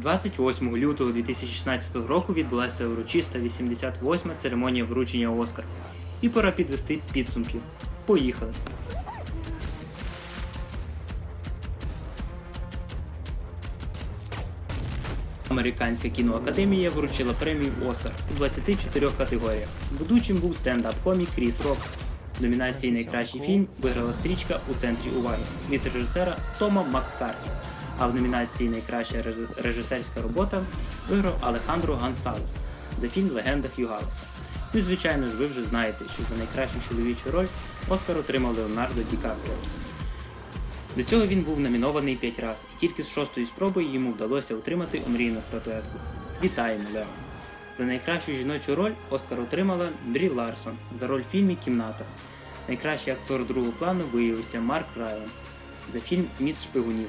28 лютого 2016 року відбулася урочиста 88-ма церемонія вручення Оскар. І пора підвести підсумки. Поїхали! Американська кіноакадемія вручила премію Оскар у 24 категоріях. Ведучим був стендап-комік Кріс Рок. Номінації Найкращий фільм виграла стрічка у центрі уваги від режисера Тома Маккарті. А в номінації Найкраща режисерська робота виграв Алехандро Гансалес за фільм Легенда Хьюгалеса. Ну і звичайно ж, ви вже знаєте, що за найкращу чоловічу роль Оскар отримав Леонардо Ді Капріо. До цього він був номінований 5 разів, і тільки з шостої спроби йому вдалося отримати омрійну статуетку. Вітаємо, Лео! За найкращу жіночу роль Оскар отримала Брі Ларсон за роль в фільмі Кімната. Найкращий актор другого плану виявився Марк Райланс за фільм Міст шпигунів.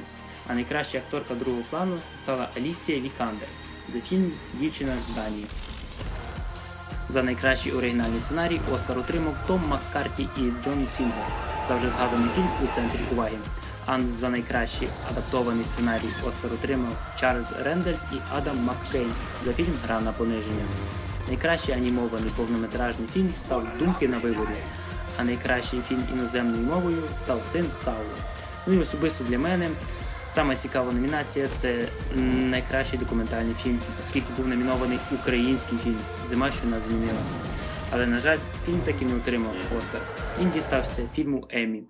А найкраща акторка другого плану стала Алісія Вікандер за фільм Дівчина з Данії. За найкращий оригінальний сценарій Оскар отримав Том Маккарті і Джон Сінгер за вже згаданий фільм у центрі уваги. А за найкращий адаптований сценарій Оскар отримав Чарльз Рендельф і Адам Маккейн за фільм Гра на пониження. Найкращий анімований повнометражний фільм став Думки на виборі, а найкращий фільм іноземною мовою став Син Саула. Ну і особисто для мене саме цікава номінація це найкращий документальний фільм, оскільки був номінований український фільм Зима, що нас змінила. Але, на жаль, фільм таки не отримав Оскар. Він дістався фільму Еммі.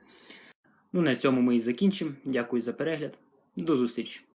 Ну, на цьому ми і закінчимо. Дякую за перегляд. До зустрічі!